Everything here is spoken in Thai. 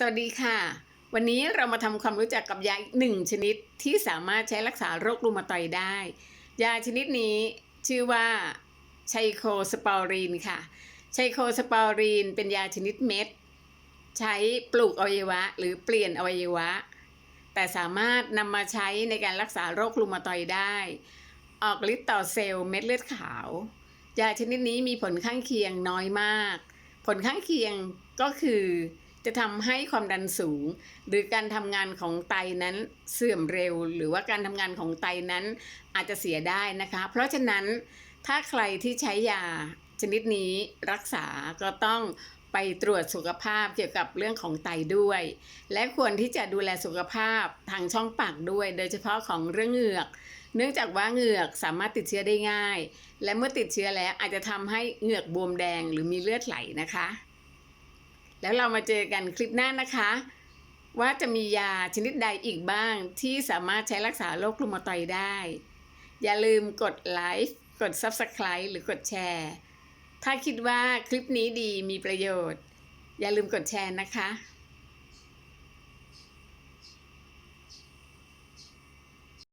สวัสดีค่ะ วันนี้เรามาทำความรู้จักกับยาหนึ่งชนิดที่สามารถใช้รักษาโรครูมาตอยได้ ยาชนิดนี้ชื่อว่าไชโคสปอรีนค่ะ ไชโคสปอรีนเป็นยาชนิดเม็ด ใช้ปลูกอวัยวะ หรือเปลี่ยนอวัยวะ แต่สามารถนำมาใช้ในการรักษาโรครูมาตอยได้ ออกฤทธิ์ต่อเซลล์เม็ดเลือดขาว ยาชนิดนี้มีผลข้างเคียงน้อยมาก ผลข้างเคียงก็คือ จะทำให้ความดันสูง หรือการทำงานของไตนั้นเสื่อมเร็ว หรือว่าการทำงานของไตนั้นอาจจะเสียได้นะคะ เพราะฉะนั้นถ้าใครที่ใช้ยาชนิดนี้รักษาก็ต้องไปตรวจสุขภาพเกี่ยวกับเรื่องของไตด้วย และควรที่จะดูแลสุขภาพทางช่องปากด้วย โดยเฉพาะของเรื่องเหงือก เนื่องจากว่าเหงือกสามารถติดเชื้อได้ง่าย และเมื่อติดเชื้อแล้วอาจจะทำให้เหงือกบวมแดงหรือมีเลือดไหลนะคะ แล้วเรามาเจอกันคลิปหน้านะคะ ว่าจะมียาชนิดใดอีกบ้างที่สามารถใช้รักษาโรครูมาตอยได้ อย่าลืมกดไลค์กด Subscribe หรือกดแชร์ ถ้าคิดว่าคลิปนี้ดีมีประโยชน์ อย่าลืมกดแชร์นะคะ